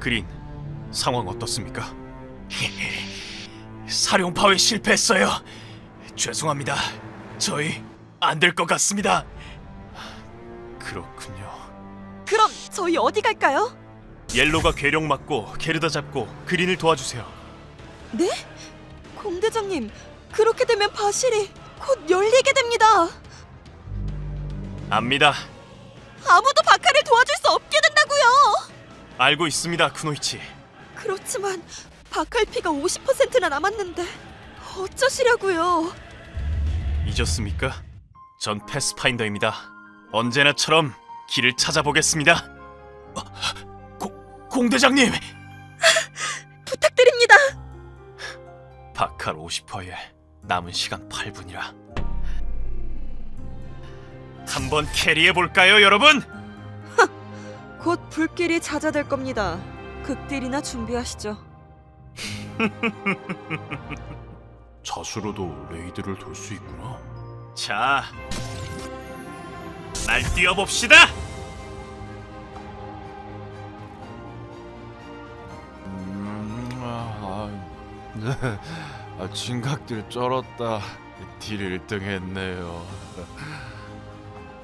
그린 상황 어떻습니까? 사룡파에 실패했어요. 죄송합니다. 저희 안 될 것 같습니다. 그렇군요. 그럼 저희 어디 갈까요? 옐로가 괴력 맞고 게르다 잡고 그린을 도와주세요. 네? 공대장님, 그렇게 되면 바실이 곧 열리게 됩니다. 압니다. 아무도 바카를 도와줄 수 없게 된다고요. 알고 있습니다, 쿠노이치. 그렇지만 바칼 피가 50%나 남았는데 어쩌시려고요? 잊었습니까? 전 패스파인더입니다. 언제나처럼 길을 찾아보겠습니다. 어, 고, 공대장님! 부탁드립니다. 바칼 50%에 남은 시간 8분이라. 한번 캐리해 볼까요, 여러분? 곧 불길이 잦아들 겁니다. 극딜이나 준비하시죠. 자수로도 레이드를 돌 수 있구나. 자, 날 뛰어봅시다. 음, 아, 네. 아, 진각들 쩔었다. 딜 1등 했네요.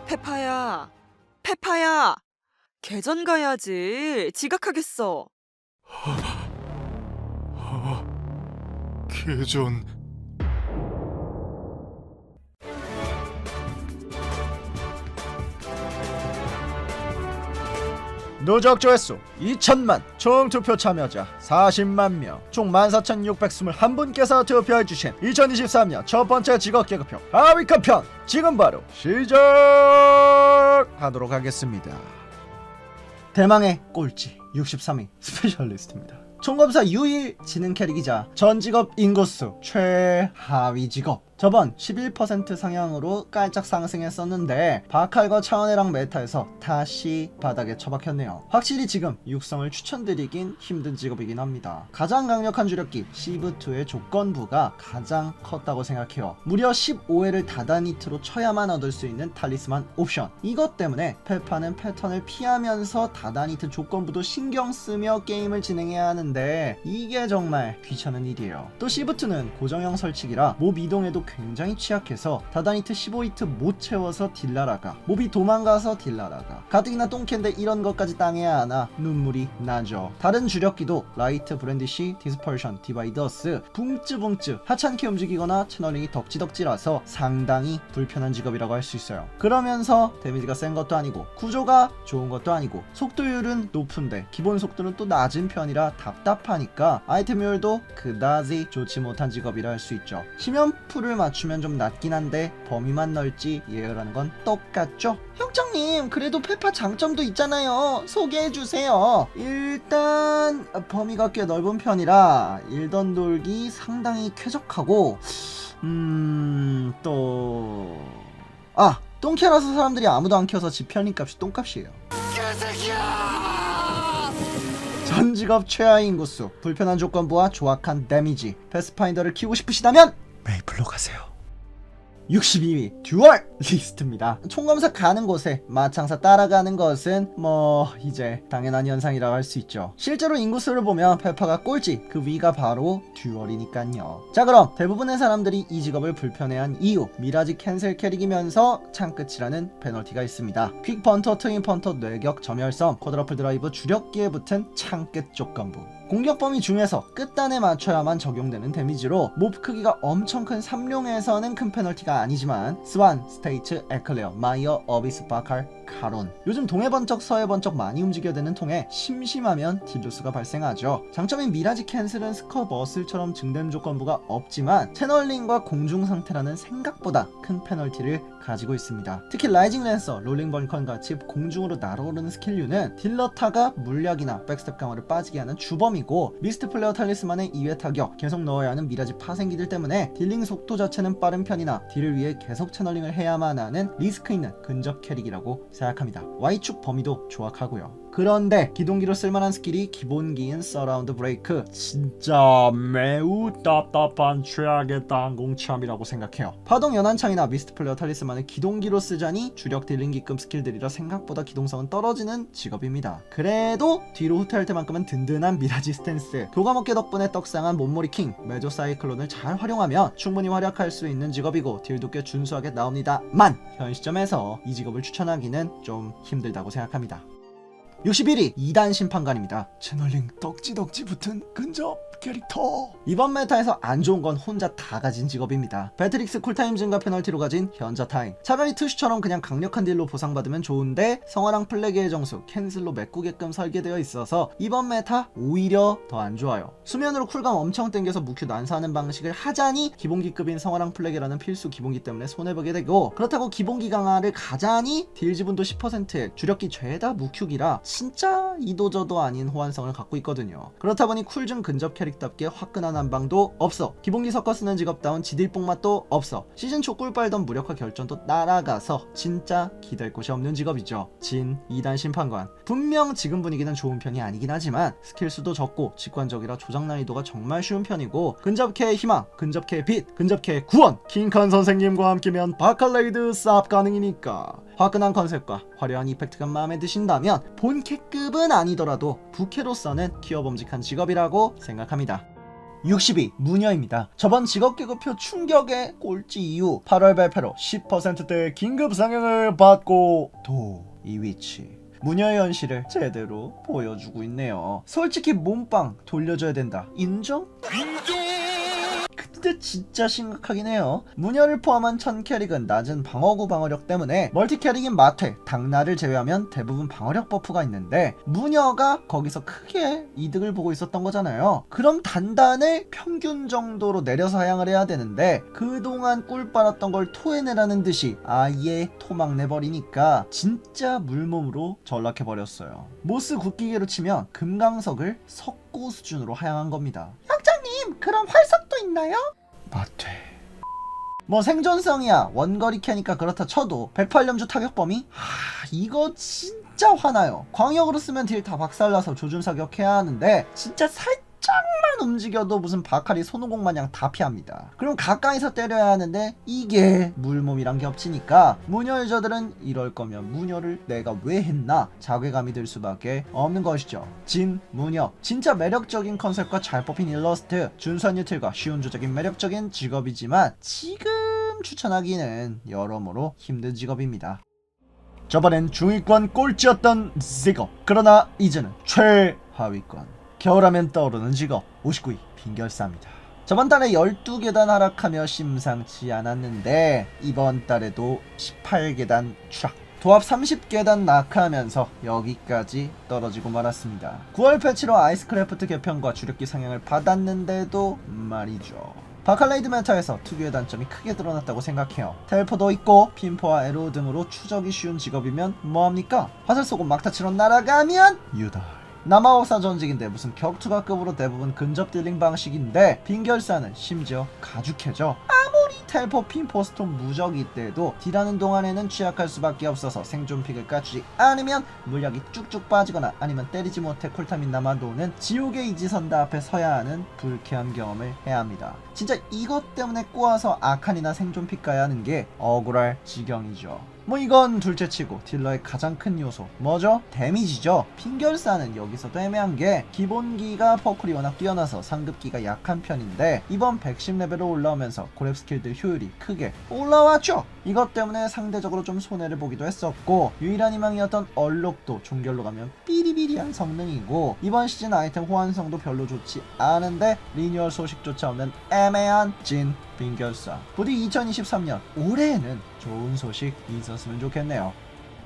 페파야, 페파야, 개전 가야지. 지각하겠어. 개전. 누적 조회수 2천만 총 투표 참여자 40만 명총 14,621분께서 투표해주신 2023년 첫 번째 직업 개그표 하위컷 편 지금 바로 시작하도록 하겠습니다 대망의 꼴찌 63위 스페셜리스트입니다. 총검사 유일 지능 캐릭이자 전 직업 인구수 최하위 직업 저번 11% 상향으로 깔짝 상승했었는데 바칼과 차원해랑 메타에서 다시 바닥에 처박혔네요. 확실히 지금 육성을 추천드리긴 힘든 직업이긴 합니다. 가장 강력한 주력기 시브2의 조건부가 가장 컸다고 생각해요. 무려 15회를 다다니트로 쳐야만 얻을 수 있는 탈리스만 옵션. 이것 때문에 페파는 패턴을 피하면서 다다니트 조건부도 신경 쓰며 게임을 진행해야 하는데 이게 정말 귀찮은 일이에요. 또 시브2는 고정형 설치기라 몹 이동에도 굉장히 취약해서 다다니트 15히트 못 채워서 딜라라가 몹이 도망가서 딜라라가 가뜩이나 똥캔데 이런 것까지 당해야 하나 눈물이 나죠. 다른 주력기도 라이트 브랜디시 디스펄션 디바이더스 붕쯔붕쯔 하찮게 움직이거나 채널링이 덕지덕지라서 상당히 불편한 직업이라고 할 수 있어요. 그러면서 데미지가 센 것도 아니고 구조가 좋은 것도 아니고 속도율은 높은데 기본 속도는 또 낮은 편이라 답답하니까 아이템율도 그다지 좋지 못한 직업이라 할 수 있죠. 심연풀을 맞추면 좀 낮긴 한데 범위만 넓지 예열하는 건 똑같죠? 형장님 그래도 페파 장점도 있잖아요. 소개해주세요. 일단 범위가 꽤 넓은 편이라 일던 돌기 상당히 쾌적하고 음또 아 똥캐라서 사람들이 아무도 안 켜서 지 편입값이 똥값이에요. 전 직업 최하 인구수. 불편한 조건부와 조악한 데미지. 패스파인더를 키우고 싶으시다면 메이플로 가세요. 62위 듀얼 리스트입니다. 총검사 가는 곳에 마창사 따라가는 것은 뭐 이제 당연한 현상이라고 할 수 있죠. 실제로 인구수를 보면 페파가 꼴찌 그 위가 바로 듀얼이니깐요. 자 그럼 대부분의 사람들이 이 직업을 불편해한 이유 미라지 캔슬 캐릭이면서 창끝이라는 페널티가 있습니다. 퀵 펀터 트윈 펀터 뇌격 점열섬 쿼드러플 드라이브 주력기에 붙은 창끝 조건부 공격 범위 중에서 끝단에 맞춰야만 적용되는 데미지로 몹 크기가 엄청 큰 삼룡에서는 큰 페널티가 아니지만 스완, 스테이트, 에클레어, 마이어, 어비스, 바칼, 카론. 요즘 동해 번쩍 서해 번쩍 많이 움직여야 되는 통에 심심하면 딜루스가 발생하죠. 장점인 미라지 캔슬은 스커 버슬처럼 증된 조건부가 없지만 채널링과 공중 상태라는 생각보다 큰 페널티를 가지고 있습니다. 특히 라이징 랜서, 롤링 번컨 같이 공중으로 날아오르는 스킬류는 딜러 타가 물약이나 백스텝 강화를 빠지게 하는 주범이고 미스트 플레어 탈리스만의 2회 타격 계속 넣어야 하는 미라지 파생기들 때문에 딜링 속도 자체는 빠른 편이나 딜을 위해 계속 채널링을 해야만 하는 리스크 있는 근접 캐릭이라고 생각합니다. Y축 범위도 조악하고요. 그런데 기동기로 쓸만한 스킬이 기본기인 서라운드 브레이크. 진짜 매우 답답한 최악의 땅공참이라고 생각해요. 파동 연한창이나 미스트 플레어 탈리스만을 기동기로 쓰자니 주력 딜링기급 스킬들이라 생각보다 기동성은 떨어지는 직업입니다. 그래도 뒤로 후퇴할 때만큼은 든든한 미라지 스탠스. 교감업계 덕분에 떡상한 몸머리 킹 메조 사이클론을 잘 활용하면 충분히 활약할 수 있는 직업이고 딜도 꽤 준수하게 나옵니다만 현 시점에서 이 직업을 추천하기는 좀 힘들다고 생각합니다 61위 2단 심판관입니다. 채널링 덕지덕지 붙은 근접 캐릭터. 이번 메타에서 안 좋은 건 혼자 다 가진 직업입니다. 배트릭스 쿨타임 증가 페널티로 가진 현자 타임. 차라리 투슈처럼 그냥 강력한 딜로 보상받으면 좋은데 성화랑 플래그의 정수 캔슬로 메꾸게끔 설계되어 있어서 이번 메타 오히려 더 안 좋아요. 수면으로 쿨감 엄청 땡겨서 무큐 난사하는 방식을 하자니 기본기급인 성화랑 플래그라는 필수 기본기 때문에 손해보게 되고 그렇다고 기본기 강화를 가자니 딜 지분도 10%에 주력기 죄다 무큐기라 진짜 이도저도 아닌 호환성을 갖고 있거든요. 그렇다 보니 쿨중 근접 캐릭답게 화끈한 한방도 없어. 기본기 섞어 쓰는 직업다운 지딜뽕 맛도 없어. 시즌 초 꿀빨던 무력화 결전도 날아가서 진짜 기댈 곳이 없는 직업이죠. 진 2단 심판관. 분명 지금 분위기는 좋은 편이 아니긴 하지만 스킬 수도 적고 직관적이라 조작 난이도가 정말 쉬운 편이고 근접캐의 희망, 급근접캐의 빛, 근접캐의 구원. 킹칸 선생님과 함께면 바칼레이드 쌉 가능이니까. 화끈한 컨셉과 화려한 이펙트가 마음에 드신다면 본캐급은 아니더라도 부캐로서는 기어범직한 직업이라고 생각합니다. 62 무녀입니다. 저번 직업계급표 충격의 꼴찌 이후 8월 발표로 10%대 긴급 상향을 받고 도 이 위치 무녀의 현실을 제대로 보여주고 있네요. 솔직히 몸빵 돌려줘야 된다. 인정? 근데 진짜 심각하긴 해요. 무녀를 포함한 천 캐릭은 낮은 방어구 방어력 때문에 멀티 캐릭인 마퇴, 당나를 제외하면 대부분 방어력 버프가 있는데 무녀가 거기서 크게 이득을 보고 있었던 거잖아요. 그럼 단단을 평균 정도로 내려서 하향을 해야 되는데 그동안 꿀 빨았던 걸 토해내라는 듯이 아예 토막 내버리니까 진짜 물몸으로 전락해버렸어요. 모스 국기계로 치면 금강석을 석 고 수준으로 하향한 겁니다. 학장님 그럼 활석도 있나요? 마퇴 뭐 생존성이야 원거리 캐니까 그렇다 쳐도 108렴주 타격 범위? 하 이거 진짜 화나요 광역으로 쓰면 딜 다 박살나서 조준 사격해야 하는데 진짜 살짝 만 움직여도 무슨 바칼이 손오공 마냥 다 피합니다. 그럼 가까이서 때려야 하는데 이게 물몸이랑 겹치니까 무녀 유저들은 이럴 거면 무녀를 내가 왜 했나 자괴감이 들 수밖에 없는 것이죠. 진 무녀. 진짜 매력적인 컨셉과 잘 뽑힌 일러스트. 준수한 유틸과 쉬운 조작인 매력적인 직업이지만 지금 추천하기는 여러모로 힘든 직업입니다. 저번엔 중위권 꼴찌였던 직업 그러나 이제는 최하위권 겨울하면 떠오르는 직업 59위 빈결사입니다 저번 달에 12계단 하락하며 심상치 않았는데 이번 달에도 18계단 추락 도합 30계단 낙하하면서 여기까지 떨어지고 말았습니다 9월 패치로 아이스크래프트 개편과 주력기 상향을 받았는데도 말이죠 바칼레이드 메타에서 특유의 단점이 크게 드러났다고 생각해요. 텔포도 있고 핀포와 에로 등으로 추적이 쉬운 직업이면 뭐합니까? 화살 쏘고 막타치로 날아가면 유달. 남아법사 전직인데 무슨 격투가급으로 대부분 근접 딜링 방식인데 빈결사는 심지어 가죽해져. 아무리 텔포 핀포 스톤 무적이 때도 딜하는 동안에는 취약할 수밖에 없어서 생존픽을 까주지 않으면 물약이 쭉쭉 빠지거나 아니면 때리지 못해 콜타민 남아도는 지옥의 이지선다 앞에 서야 하는 불쾌한 경험을 해야 합니다. 진짜 이것 때문에 꼬아서 아칸이나 생존픽 가야 하는 게 억울할 지경이죠. 뭐 이건 둘째치고 딜러의 가장 큰 요소 뭐죠? 데미지죠. 핑결사는 여기서도 애매한 게 기본기가 퍼클이 워낙 뛰어나서 상급기가 약한 편인데 이번 110레벨로 올라오면서 고렙 스킬들 효율이 크게 올라왔죠. 이것 때문에 상대적으로 좀 손해를 보기도 했었고 유일한 희망이었던 얼록도 종결로 가면 삐리비리한 성능이고 이번 시즌 아이템 호환성도 별로 좋지 않은데 리뉴얼 소식조차 없는 애매한 진 빈결사 부디 2023년 올해에는 좋은 소식 있었으면 좋겠네요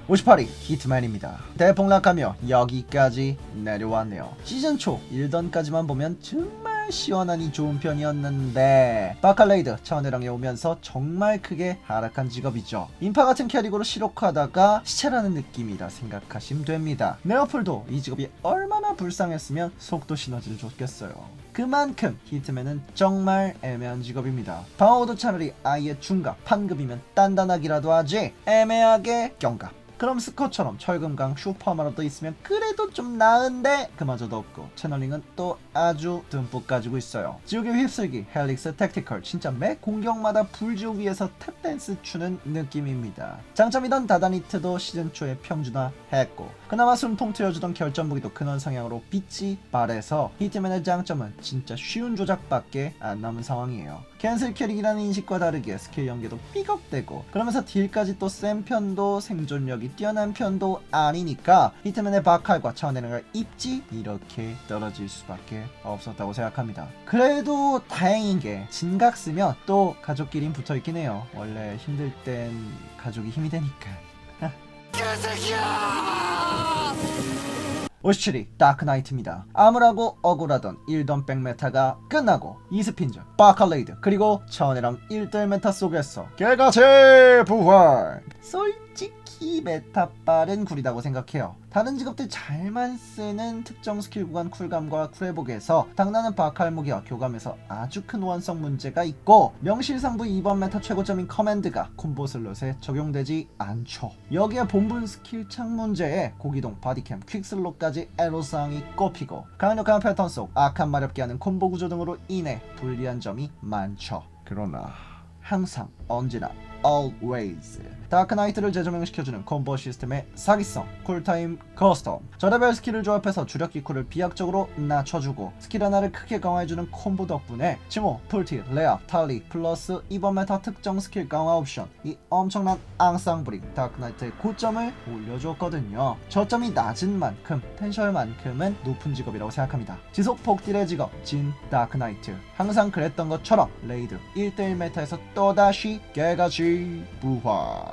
58위 히트맨입니다. 대폭락하며 여기까지 내려왔네요. 시즌 초 1던까지만 보면 정말 시원하니 좋은 편이었는데 바칼레이드 차원회랑에 오면서 정말 크게 하락한 직업이죠. 인파 같은 캐릭으로 실록하다가 시체라는 느낌이라 생각하시면 됩니다. 네어플도 이 직업이 얼마나 불쌍했으면 속도 시너지를 줬겠어요. 그만큼 히트맨은 정말 애매한 직업입니다. 방어도 차라리 아예 중갑, 판급이면 단단하기라도 하지 애매하게 경갑. 그럼 스커처럼 철금강 슈퍼마라도 있으면 그래도 좀 나은데 그마저도 없고 채널링은 또 아주 듬뿍 가지고 있어요. 지옥의 휩쓸기, 헬릭스 택티컬 진짜 매 공격마다 불지옥 위에서 탭댄스 추는 느낌입니다. 장점이던 다다니트도 시즌 초에 평준화 했고 그나마 숨통 트여주던 결전무기도 근원 상향으로 빛이 발해서 히트맨의 장점은 진짜 쉬운 조작밖에 안 남은 상황이에요. 캔슬 캐릭이라는 인식과 다르게 스킬 연계도 삐걱대고 그러면서 딜까지 또 센 편도 생존력이 뛰어난 편도 아니니까 히트맨의 바칼과 차원의 입지 이렇게 떨어질 수밖에 없었다고 생각합니다. 그래도 다행인 게 진각 쓰면 또 가족끼린 붙어 있긴 해요. 원래 힘들 땐 가족이 힘이 되니까. 57위 다크나이트입니다. 아무라고 억울하던 1던 백메타가 끝나고 이스핀즈, 바칼레이드 그리고 차원이랑 1대1 메타 속에서 개가제 부활 솔직 히 메타 빠른 굴이라고 생각해요. 다른 직업들 잘만 쓰는 특정 스킬 구간 쿨감과 쿨회복에서 당나는 바칼 무기와 교감에서 아주 큰 완성 문제가 있고 명실상부 이번 메타 최고점인 커맨드가 콤보 슬롯에 적용되지 않죠. 여기에 본분 스킬 창 문제에 고기동 바디캠 퀵슬롯까지 애로사항이 꼽히고 강력한 패턴 속 악한 마렵게 하는 콤보 구조 등으로 인해 불리한 점이 많죠. 그러나 항상 언제나 always. 다크나이트를 재조명시켜주는 콤보 시스템의 사기성 쿨타임 커스텀. 저레벨 스킬을 조합해서 주력 기 쿨을 비약적으로 낮춰주고 스킬 하나를 크게 강화해주는 콤보 덕분에 칭호, 풀티, 레아, 탈리 플러스 이번 메타 특정 스킬 강화 옵션. 이 엄청난 앙상블이 다크나이트의 고점을 올려줬거든요. 저점이 낮은 만큼 텐셜만큼은 높은 직업이라고 생각합니다. 지속 폭딜의 직업 진 다크나이트. 항상 그랬던 것처럼 레이드 1대1 메타에서 또다시 깨가지 부활.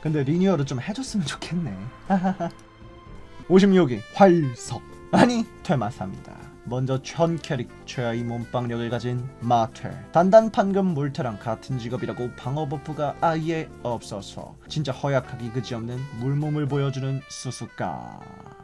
근데 리뉴얼을 좀 해줬으면 좋겠네. 56위 활석. 아니 퇴마사입니다. 먼저 천 캐릭 최하위 몸빵력을 가진 마퇴 단단 판금 물테랑 같은 직업이라고 방어 버프가 아예 없어서 진짜 허약하기 그지없는 물몸을 보여주는 수수깡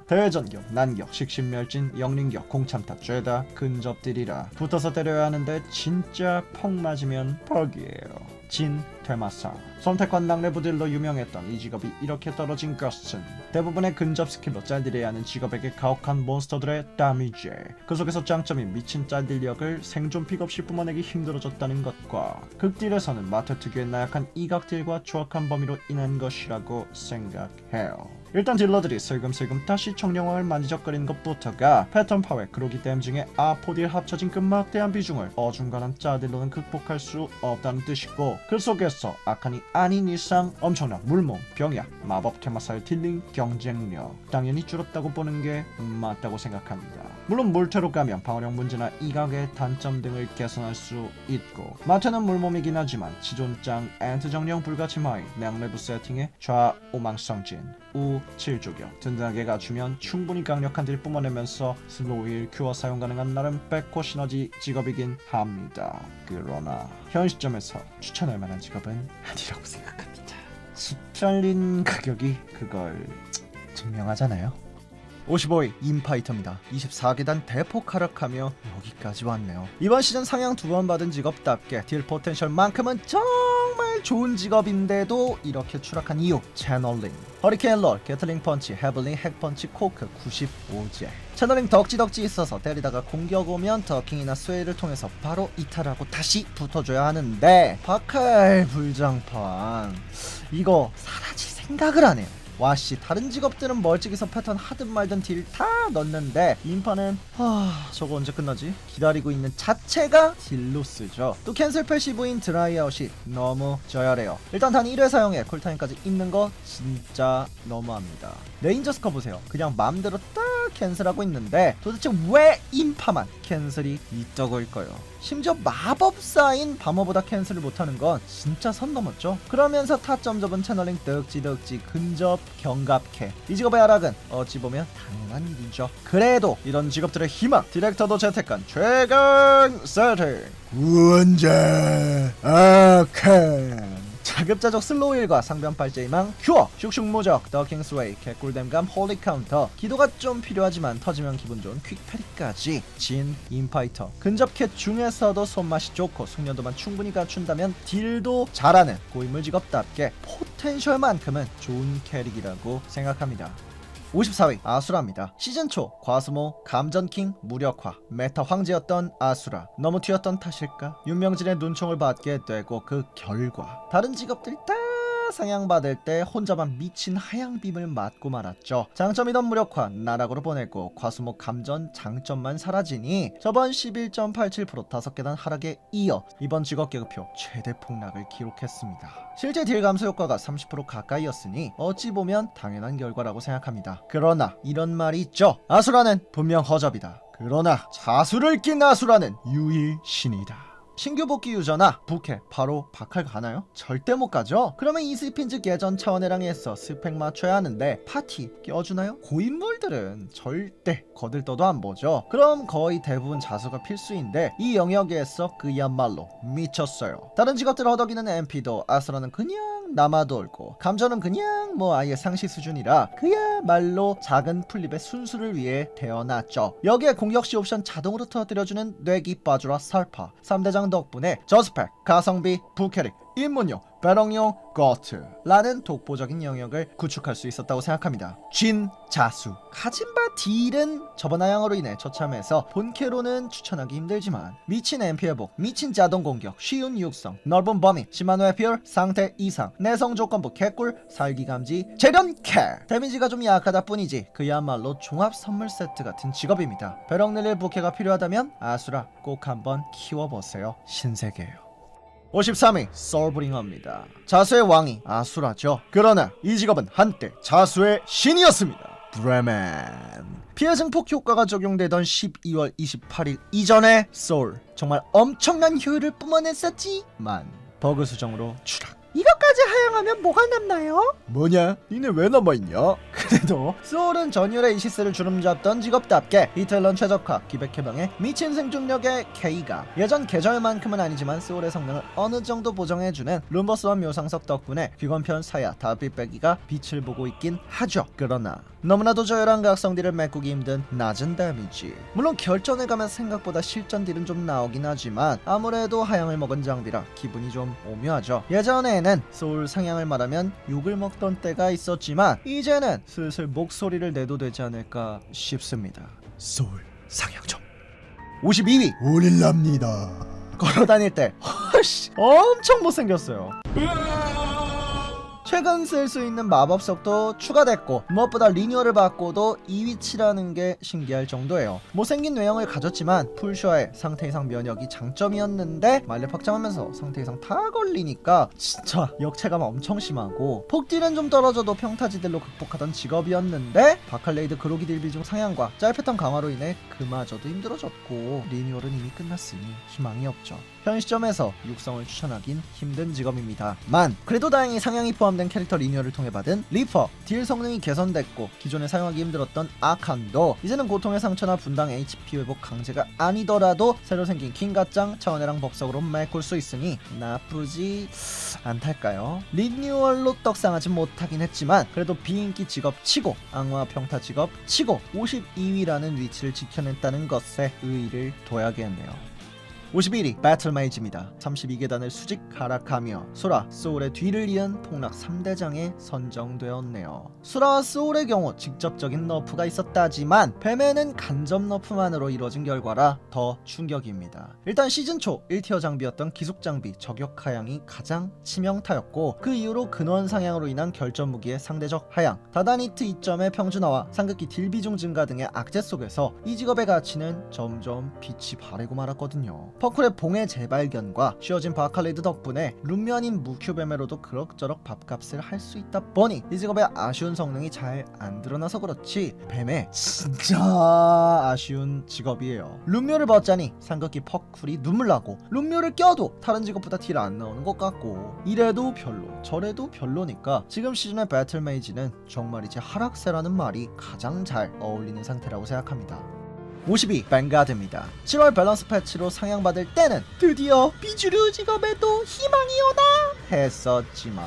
대전격, 난격, 식신멸진, 영링격, 공참탑 죄다 근접들이라 붙어서 때려야 하는데 진짜 펑 맞으면 퍽이에요. 진 퇴마사 선택관 낙뢰부들로 유명했던 이 직업이 이렇게 떨어진 것은 대부분의 근접 스킬로 짤들여야 하는 직업에게 가혹한 몬스터들의 다미지 그 속에서 장점인 미친 짤딜력을 생존 픽업 시 뿜어내기 힘들어졌다는 것과 극딜에서는 마트 특유의 나약한 이각딜과 조악한 범위로 인한 것이라고 생각해요 일단 딜러들이 슬금슬금 다시 청룡왕을 만지작거리는 것부터가 패턴 파괴, 그로기 댐 중에 아포딜 합쳐진 끝막대한 비중을 어중간한 짜딜로는 극복할 수 없다는 뜻이고 그 속에서 아칸이 아닌 이상 엄청난 물몸, 병약, 마법 테마사의 딜링, 경쟁력 당연히 줄었다고 보는 게 맞다고 생각합니다. 물론 물태로 가면 방어력 문제나 이각의 단점 등을 개선할 수 있고 마태는 물몸이긴 하지만 지존장 엔트 정령 불가침 하이 맹레브 세팅에 좌오망성진 우 7조격 든든하게 갖추면 충분히 강력한 딜 뿜어내면서 슬로우 힐 큐어 사용 가능한 나름 백코 시너지 직업이긴 합니다. 그러나 현 시점에서 추천할 만한 직업은 아니라고 생각합니다. 수철린 가격이 그걸 증명하잖아요. 55위 인파이터입니다. 24계단 대폭 하락하며 여기까지 왔네요. 이번 시즌 상향 두 번 받은 직업답게 딜 포텐셜만큼은 정말 좋은 직업인데도 이렇게 추락한 이유 채널링 허리케인 롤, 게틀링 펀치, 헤블링, 핵펀치, 코크 95제 채널링 덕지덕지 있어서 때리다가 공격 오면 더킹이나 스웨이를 통해서 바로 이탈하고 다시 붙어줘야 하는데 바칼 불장판 이거 사라질 생각을 안 해요 와씨 다른 직업들은 멀찍이서 패턴 하든 말든 딜 다 넣는데 인파는 하 저거 언제 끝나지? 기다리고 있는 자체가 딜로스죠. 또 캔슬 패시브인 드라이아웃이 너무 저열해요. 일단 단 1회 사용에 쿨타임까지 있는 거 진짜 너무합니다. 레인저 스커 보세요. 그냥 맘대로 딱 캔슬하고 있는데 도대체 왜 인파만 캔슬이 있더걸까요? 심지어 마법사인 밤어보다 캔슬을 못하는 건 진짜 선 넘었죠? 그러면서 타점 접은 채널링 덕지덕지 근접 경갑캐. 이 직업의 하락은 어찌 보면 당연한 일이죠. 그래도 이런 직업들의 희망 디렉터도 채택한 최강 세팅. 구원자! 아칸 가급자적 슬로우일과 상변팔제희망 큐어 슉슉무적 더 킹스웨이 개꿀댐감 홀리카운터. 기도가 좀 필요하지만 터지면 기분 좋은 퀵페리까지. 진 인파이터. 근접캣 중에서도 손맛이 좋고 숙련도만 충분히 갖춘다면 딜도 잘하는 고인물 직업답게 포텐셜만큼은 좋은 캐릭이라고 생각합니다 54위 아수라입니다. 시즌 초 과수모 감전킹 무력화 메타 황제였던 아수라 너무 튀었던 탓일까? 윤명진의 눈총을 받게 되고 그 결과 다른 직업들이 다 상향받을 때 혼자만 미친 하향빔을 맞고 말았죠. 장점이던 무력화 나락으로 보내고 과수모 감전 장점만 사라지니 저번 11.87% 다섯 계단 하락에 이어 이번 직업 계급표 최대 폭락을 기록했습니다. 실제 딜 감소 효과가 30% 가까이였으니 어찌 보면 당연한 결과라고 생각합니다. 그러나 이런 말이 있죠. 아수라는 분명 허접이다. 그러나 자수를 낀 아수라는 유일 신이다. 신규 복귀 유저나 부캐 바로 박할 가나요? 절대 못 가죠? 그러면 이스핀즈 예전 차원이랑 해서 스펙 맞춰야 하는데 파티 껴주나요? 고인물들은 절대 거들떠도 안 보죠 그럼 거의 대부분 자수가 필수인데 이 영역에서 그야말로 미쳤어요 다른 직업들 허덕이는 MP도 아스라는 그냥 남아돌고 감전은 그냥 뭐 아예 상시 수준이라 그야말로 작은 플립의 순수를 위해 태어났죠 여기에 공격시 옵션 자동으로 터뜨려주는 뇌기 빠주라 살파 3대장 덕분에 저스펙, 가성비, 부캐릭, 입문용, 배럭용, 거트라는 독보적인 영역을 구축할 수 있었다고 생각합니다. 쥔, 자수, 카진바 딜은 저번 하향으로 인해 처참해서 본캐로는 추천하기 힘들지만 미친 MP 회복, 미친 자동 공격, 쉬운 육성, 넓은 범위, 심한 회피율, 상태 이상, 내성 조건부 개꿀, 살기 감지, 재련 캐 데미지가 좀 약하다 뿐이지 그야말로 종합 선물 세트 같은 직업입니다. 배럭 늘릴 부캐가 필요하다면 아수라 꼭 한번 키워보세요. 신세계예요. 53위 솔브링어입니다. 자수의 왕이 아수라죠. 그러나 이 직업은 한때 자수의 신이었습니다. 브레멘. 피해 증폭 효과가 적용되던 12월 28일 이전에 소울 정말 엄청난 효율을 뿜어냈었지만 버그 수정으로 추락. 이것까지 하향하면 뭐가 남나요? 뭐냐? 니네 왜 남아있냐? 그래도 소울은 전율의 이시스를 주름잡던 직업답게 이탈런 최적화, 기백 해방에 미친 생존력의 K가 예전 계절만큼은 아니지만 소울의 성능을 어느 정도 보정해주는 룸버스와 묘상석 덕분에 귀건편 사야 다빗배기가 빛을 보고 있긴 하죠. 그러나 너무나도 저열한 각성딜을 메꾸기 힘든 낮은 데미지. 물론 결전에 가면 생각보다 실전 딜은 좀 나오긴 하지만 아무래도 하향을 먹은 장비라 기분이 좀 오묘하죠. 예전에는 소울 상향을 말하면 욕을 먹던 때가 있었지만 이제는 슬슬 목소리를 내도 되지 않을까 싶습니다. 소울 상향 좀 52위! 오릴랍니다. 걸어다닐 때 허씨 엄청 못생겼어요 최근 쓸 수 있는 마법석도 추가됐고 무엇보다 리뉴얼을 받고도 이 위치라는 게 신기할 정도예요. 못생긴 외형을 가졌지만 풀쇼의 상태 이상 면역이 장점이었는데 말렙 확장하면서 상태 이상 다 걸리니까 진짜 역체감 엄청 심하고 폭딜은 좀 떨어져도 평타지들로 극복하던 직업이었는데 바칼레이드 그로기 딜비 중 상향과 짤 패턴 강화로 인해 그마저도 힘들어졌고 리뉴얼은 이미 끝났으니 희망이 없죠 현 시점에서 육성을 추천하긴 힘든 직업입니다. 만 그래도 다행히 상향이 포함된 캐릭터 리뉴얼을 통해 받은 리퍼 딜 성능이 개선됐고 기존에 사용하기 힘들었던 아칸도 이제는 고통의 상처나 분당 HP 회복 강제가 아니더라도 새로 생긴 킹가짱 차원해랑 법석으로 메꿀 수 있으니 나쁘지 않달까요? 리뉴얼로 떡상하지 못하긴 했지만 그래도 비인기 직업 치고 악마 평타 직업 치고 52위라는 위치를 지켜냈다는 것에 의의를 둬야겠네요. 51위 배틀메이지입니다. 32계단을 수직 하락하며 소라, 소울의 뒤를 이은 폭락 3대장에 선정되었네요. 소라와 소울의 경우 직접적인 너프가 있었다지만 뱀에는 간접 너프만으로 이뤄진 결과라 더 충격입니다. 일단 시즌 초 1티어 장비였던 기숙 장비 저격 하향이 가장 치명타였고 그 이후로 근원 상향으로 인한 결전 무기의 상대적 하향, 다다니트 2점의 평준화와 상극기 딜 비중 증가 등의 악재 속에서 이 직업의 가치는 점점 빛이 바래고 말았거든요. 퍼클의 봉의 재발견과 쉬어진 바칼레이드 덕분에 룸면인 무큐베메로도 그럭저럭 밥값을 할 수 있다 보니 이 직업의 아쉬운 성능이 잘 안 드러나서 그렇지 뱀의 진짜 아쉬운 직업이에요. 룸묘를 벗자니 상극기 퍼클이 눈물 나고 룸묘를 껴도 다른 직업보다 딜 안 나오는 것 같고 이래도 별로 저래도 별로니까 지금 시즌의 배틀 메이지는 정말이지 하락세라는 말이 가장 잘 어울리는 상태라고 생각합니다 52 뱅가드입니다. 7월 밸런스 패치로 상향받을 때는 드디어 비주류 직업에도 희망이 오나? 했었지만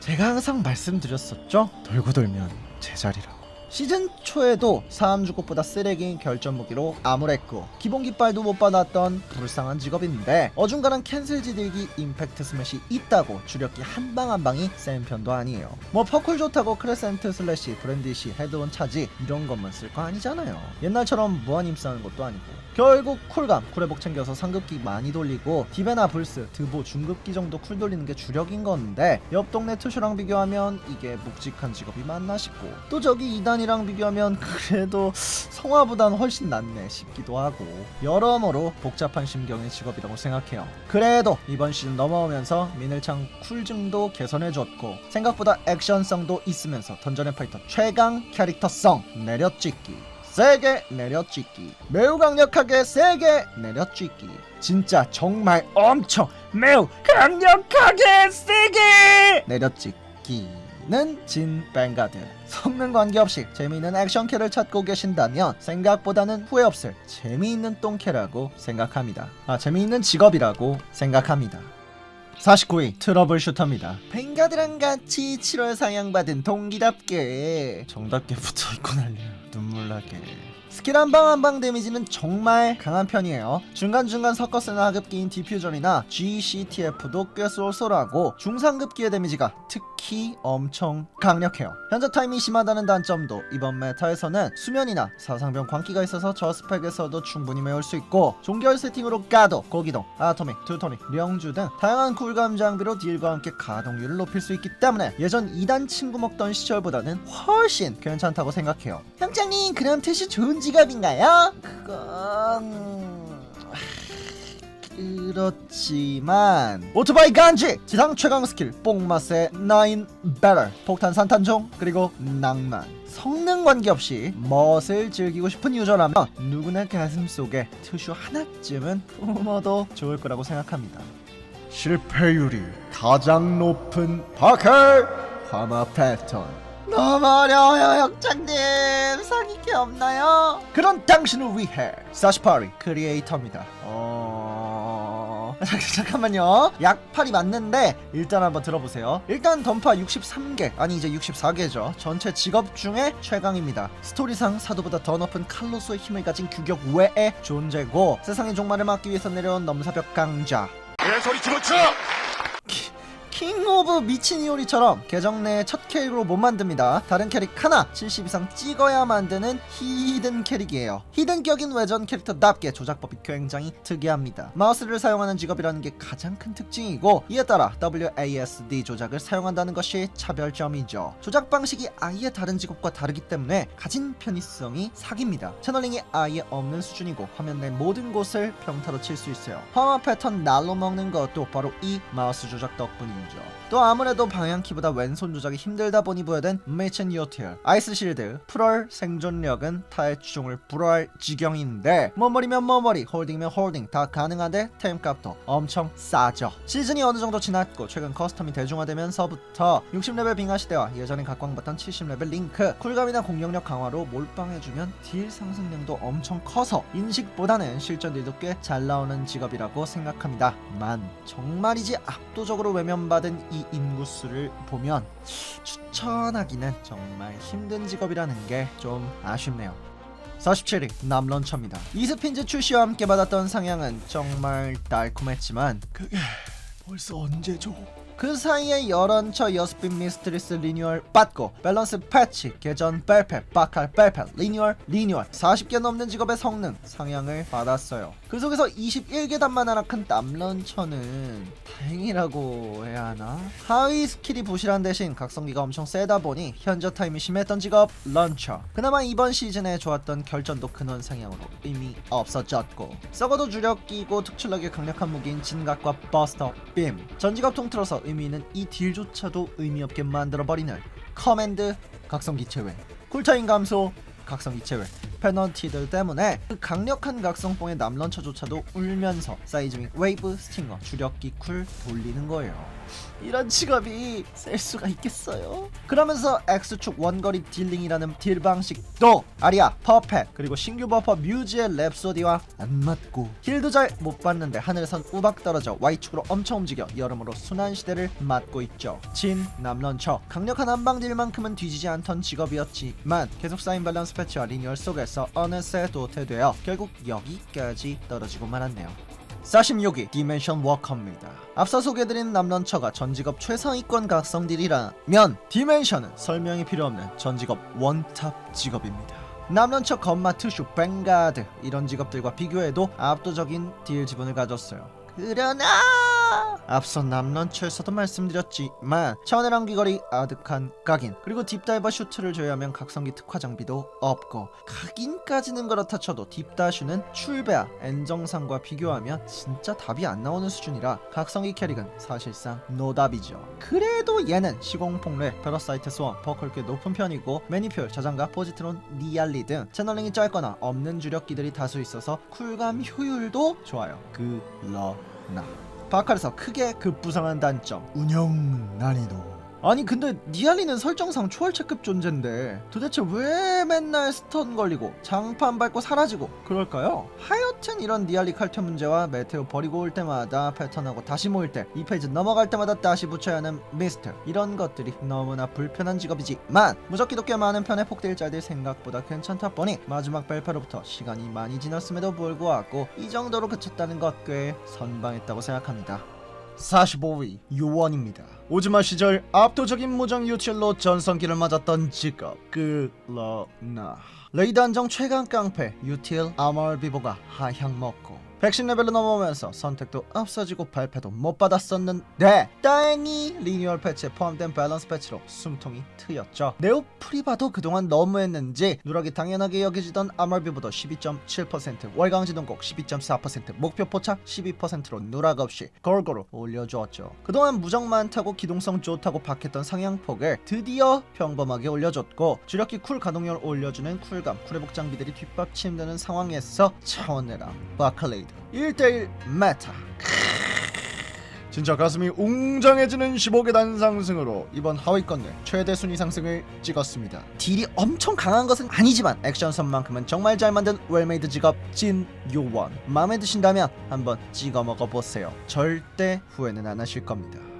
제가 항상 말씀드렸었죠. 돌고 돌면 제자리라고. 시즌 초에도 사암주곡보다 쓰레기인 결전 무기로 아무랬고 기본 깃발도 못 받았던 불쌍한 직업인데 어중간한 캔슬 지 들기 임팩트 스매시 있다고 주력기 한 방 한 방이 센 편도 아니에요. 뭐 퍼클 좋다고 크레센트 슬래시 브랜디시 헤드온 차지 이런 것만 쓸 거 아니잖아요. 옛날처럼 무한 힘싸는 것도 아니고 결국 쿨감 쿨회복 챙겨서 상급기 많이 돌리고 디베나 불스 드보 중급기 정도 쿨 돌리는 게 주력인 건데 옆 동네 투슈랑 비교하면 이게 묵직한 직업이 맞나 싶고 또 저기 2단 이랑 비교하면 그래도 성화보단 훨씬 낫네 싶기도 하고 여러모로 복잡한 심경의 직업이라고 생각해요. 그래도 이번 시즌 넘어오면서 미늘창 쿨증도 개선해줬고 생각보다 액션성도 있으면서 던전의 파이터 최강 캐릭터성 내려찍기 세게 내려찍기 매우 강력하게 세게 내려찍기. 진짜 정말 엄청 매우 강력하게 세게 내려찍기 는 진 뱅가드 성능 관계없이 재미있는 액션캐를 찾고 계신다면 생각보다는 후회 없을 재미있는 똥캐라고 생각합니다. 아 재미있는 직업이라고 생각합니다. 49위 트러블 슈터입니다. 뱅가드랑 같이 7월 상향받은 동기답게. 정답게 붙어있고 난리야. 눈물 나게 스킬 한 방 한 방 데미지는 정말 강한 편이에요. 중간중간 섞어 쓰는 하급기인 디퓨전이나 GCTF도 꽤 쏠쏠하고 중상급기의 데미지가 특히 엄청 강력해요. 현재 타임이 심하다는 단점도 이번 메타에서는 수면이나 사상병 광기가 있어서 저 스펙에서도 충분히 메울 수 있고 종결 세팅으로 가도 고기동, 아토믹, 투토닉, 령주 등 다양한 쿨감 장비로 딜과 함께 가동률을 높일 수 있기 때문에 예전 2단 친구 먹던 시절보다는 훨씬 괜찮다고 생각해요. 형장님 그럼 트시 좋은 직업인가요? 그건... 그렇지만. 오토바이 간지! 지상 최강 스킬 뽕맛의 9 배럴 폭탄 산탄종 그리고 낭만. 성능 관계없이 멋을 즐기고 싶은 유저라면 누구나 가슴속에 트슈 하나쯤은 품어도 좋을 거라고 생각합니다. 실패율이 가장 높은 바켈 화마 패턴 너무 어려워요 역장님. 게 없나요? 그런 당신을 위해 사시파리 크리에이터입니다. 어... 잠- 잠깐만요. 약팔이 맞는데 일단 한번 들어보세요. 일단 던파 63개. 아니 이제 64개죠. 전체 직업 중에 최강입니다. 스토리상 사도보다 더 높은 칼로스의 힘을 가진 규격 외의 존재고 세상의 종말을 막기 위해서 내려온 넘사벽 강자 킹 오브 미친 이오리처럼 계정 내 첫 캐릭으로 못 만듭니다. 다른 캐릭 하나 70 이상 찍어야 만드는 히든 캐릭이에요. 히든 격인 외전 캐릭터답게 조작법이 굉장히 특이합니다. 마우스를 사용하는 직업이라는 게 가장 큰 특징이고 이에 따라 WASD 조작을 사용한다는 것이 차별점이죠. 조작 방식이 아예 다른 직업과 다르기 때문에 가진 편의성이 사기입니다. 채널링이 아예 없는 수준이고 화면 내 모든 곳을 평타로 칠 수 있어요. 화마 패턴 날로 먹는 것도 바로 이 마우스 조작 덕분이 죠. 또 아무래도 방향키보다 왼손 조작이 힘들다 보니 부여된 매친 요티얼, 아이스 실드, 프롤 생존력은 타의 추종을 불허할 지경인데 머머리면 머머리, 홀딩면 홀딩 다 가능한데 템값도 엄청 싸죠. 시즌이 어느 정도 지났고 최근 커스텀이 대중화되면서부터 60레벨 빙하 시대와 예전에 각광받던 70레벨 링크, 쿨감이나 공격력 강화로 몰빵해주면 딜 상승량도 엄청 커서 인식보다는 실전 딜도 꽤 잘 나오는 직업이라고 생각합니다. 만 정말이지 압도적으로 외면받은 이 인구수를 보면 추천하기는 정말 힘든 직업이라는 게 좀 아쉽네요. 47위 남런처입니다. 이스핀즈 출시와 함께 받았던 상향은 정말 달콤했지만 그게 벌써 언제죠? 그 사이에 열언처 여스핀 미스트리스 리뉴얼 받고 밸런스 패치, 개전 뺄패, 바칼 뺄패, 리뉴얼, 리뉴얼 40개 넘는 직업의 성능 상향을 받았어요. 그 속에서 21계단만 하락한 남런처는 다행이라고 해야 하나? 하위 스킬이 부실한 대신 각성기가 엄청 세다 보니 현저 타임이 심했던 직업 런처. 그나마 이번 시즌에 좋았던 결전도 근원 상향으로 의미 없어졌고 썩어도 주력기고 특출나게 강력한 무기인 진각과 버스터, 빔. 전 직업 통틀어서 의미 있는 이 딜조차도 의미 없게 만들어버리는 커맨드 각성기 체외 쿨타임 감소 각성기 체외 페널티들 때문에 그 강력한 각성뽕의 남런처조차도 울면서 사이즈밍 웨이브 스팅어 주력기 쿨 돌리는 거예요. 이런 직업이 셀 수가 있겠어요? 그러면서 X축 원거리 딜링이라는 딜 방식도 아리아, 퍼펫 그리고 신규 버퍼 뮤즈의 랩소디와 안 맞고 힐도 잘 못 받는데 하늘에선 우박 떨어져 Y축으로 엄청 움직여 여러모로 순환 시대를 맞고 있죠. 진, 남런처 강력한 한방 딜만큼은 뒤지지 않던 직업이었지만 계속 쌓인 밸런스 패치와 리니얼 속에서 어느새 도태되어 결국 여기까지 떨어지고 말았네요. 46위 디멘션 워커입니다. 앞서 소개드린 남런처가 전직업 최상위권 각성딜이라면 디멘션은 설명이 필요 없는 전직업 원탑 직업입니다. 남런처 건마 트슈 뱅가드 이런 직업들과 비교해도 압도적인 딜 지분을 가졌어요. 그러나 앞서 남런처에서도 말씀드렸지만 차원의 귀걸이 아득한 각인 그리고 딥다이버 슈트를 제외하면 각성기 특화 장비도 없고 각인까지는 그렇다 쳐도 딥다슈는 출배아 엔정상과 비교하면 진짜 답이 안 나오는 수준이라 각성기 캐릭은 사실상 노답이죠. 그래도 얘는 시공폭래 페러사이트 소원 버클 꽤 높은 편이고 매니퓨얼 자장가 포지트론 니알리 등 채널링이 짧거나 없는 주력기들이 다수 있어서 쿨감 효율도 좋아요. 그러 나. 바칼에서 크게 급부상한 단점 운영 난이도 아니 근데 니알리는 설정상 초월체급 존재인데 도대체 왜 맨날 스턴 걸리고 장판 밟고 사라지고? 그럴까요? 하여튼 이런 니알리 칼퇴 문제와 메테오 버리고 올 때마다 패턴하고 다시 모일 때 이 페이지 넘어갈 때마다 다시 붙여야 하는 미스터. 이런 것들이 너무나 불편한 직업이지만 무적기도 꽤 많은 편의 폭딜자들 생각보다 괜찮다 보니 마지막 발표로부터 시간이 많이 지났음에도 불구하고 이 정도로 그쳤다는 것 꽤 선방했다고 생각합니다 45위 요원입니다. 오즈마 시절 압도적인 무정 유출로 전성기를 맞았던 직업 그러나 레이드 안정 최강 깡패 유틸 아멀비보가 하향 먹고 백신 레벨로 넘어오면서 선택도 없어지고 발표도 못 받았었는데 다행히 리뉴얼 패치에 포함된 밸런스 패치로 숨통이 트였죠. 네오 프리바도 그동안 너무했는지 누락이 당연하게 여겨지던 아멀비보도 12.7% 월강 지동곡 12.4% 목표 포착 12%로 누락 없이 골고루 올려주었죠. 그동안 무정 많다고 기동성 좋다고 박했던 상향폭을 드디어 평범하게 올려줬고 주력기 쿨 가동률 올려주는 쿨감 쿨회복 장비들이 뒷받침되는 상황에서 차원내랑 바칼레이드 1대1 메타 진짜 가슴이 웅장해지는 15계단 상승으로 이번 하위권 내 최대 순위 상승을 찍었습니다. 딜이 엄청 강한 것은 아니지만 액션선만큼은 정말 잘 만든 웰메이드 직업 진 요원 마음에 드신다면 한번 찍어 먹어보세요. 절대 후회는 안 하실 겁니다.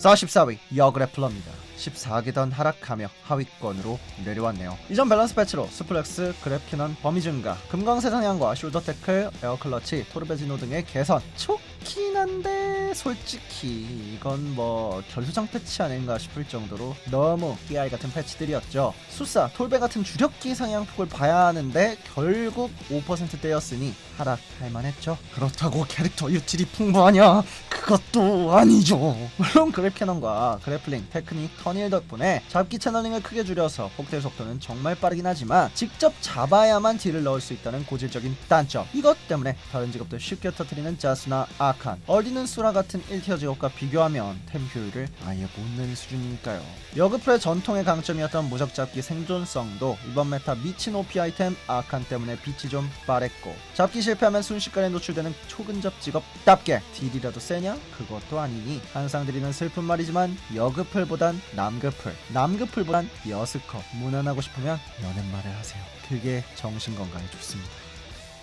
44위 여그래플러입니다. 14계단 하락하며 하위권으로 내려왔네요. 이전 밸런스 패치로 스플렉스, 그랩캐넌, 범위 증가, 금광세 상향과 숄더 태클, 에어 클러치, 토르베지노 등의 개선 좋긴 한데 솔직히 이건 뭐 결수장 패치 아닌가 싶을 정도로 너무 깨알 같은 패치들이었죠. 수사, 톨베 같은 주력기 상향폭을 봐야 하는데 결국 5%대였으니 하락할 만했죠. 그렇다고 캐릭터 유틸이 풍부하냐? 그것도 아니죠. 물론 그랩 캐논과 그래플링, 테크닉, 터닐 덕분에 잡기 채널링을 크게 줄여서 폭대 속도는 정말 빠르긴 하지만 직접 잡아야만 딜을 넣을 수 있다는 고질적인 단점. 이것 때문에 다른 직업들 쉽게 터트리는 자스나 아칸, 얼리는 수라 같은 1티어 직업과 비교하면 템 효율을 아예 못 내는 수준이니까요. 여그프의 전통의 강점이었던 무적 잡기 생존성도 이번 메타 미친 OP 아이템 아칸 때문에 빛이 좀 빠랬고 잡기 실패하면 순식간에 노출되는 초근접 직업답게 딜이라도 세냐? 그것도 아니니 항상 드리는 슬픈 말이지만 여그플보단 남그플 남그플보단 여스커 무난하고 싶으면 여는 말을 하세요 그게 정신건강에 좋습니다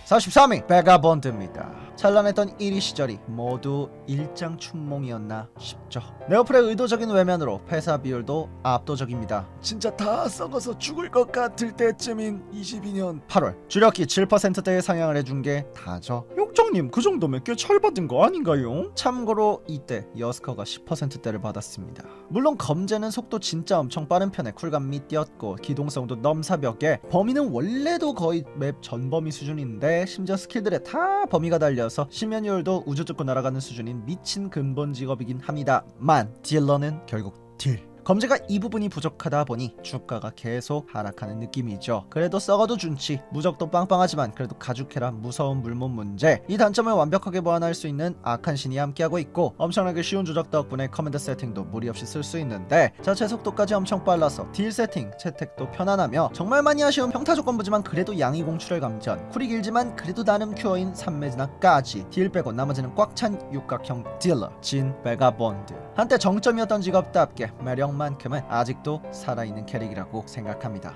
43위 베가본드입니다. 찬란했던 1위 시절이 모두 일장춘몽이었나 싶죠. 네오플의 의도적인 외면으로 폐사 비율도 압도적입니다. 진짜 다 썩어서 죽을 것 같을 때쯤인 22년 8월 주력기 7%대에 상향을 해준 게 다죠. 욕정님 그 정도면 꽤 철받은 거 아닌가요? 참고로 이때 여스커가 10%대를 받았습니다. 물론 검제는 속도 진짜 엄청 빠른 편에 쿨감 및 뛰었고 기동성도 넘사벽에 범위는 원래도 거의 맵 전범위 수준인데 심지어 스킬들에 다 범위가 달려서 심연율도 우주 뚫고 날아가는 수준인 미친 근본 직업이긴 합니다만 딜러는 결국 딜 검제가 이 부분이 부족하다 보니 주가가 계속 하락하는 느낌이죠. 그래도 썩어도 준치, 무적도 빵빵하지만 그래도 가죽해라 무서운 물몸 문제. 이 단점을 완벽하게 보완할 수 있는 악한 신이 함께하고 있고 엄청나게 쉬운 조작 덕분에 커맨드 세팅도 무리 없이 쓸 수 있는데 자체 속도까지 엄청 빨라서 딜 세팅, 채택도 편안하며 정말 많이 아쉬운 평타 조건부지만 그래도 양이 공출혈 감전, 쿨이 길지만 그래도 나름 큐어인 삼매진화까지 딜 빼고 나머지는 꽉 찬 육각형 딜러 진 베가본드 한때 정점이었던 직업답게 매력 만큼은 아직도 살아있는 캐릭이라고 생각합니다.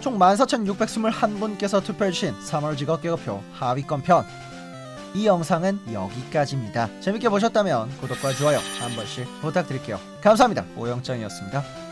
총 14,621분께서 투표해주신 3월 직업 계급표 하위권 편. 이 영상은 여기까지입니다. 재밌게 보셨다면 구독과 좋아요 한 번씩 부탁드릴게요. 감사합니다. 오영장이었습니다.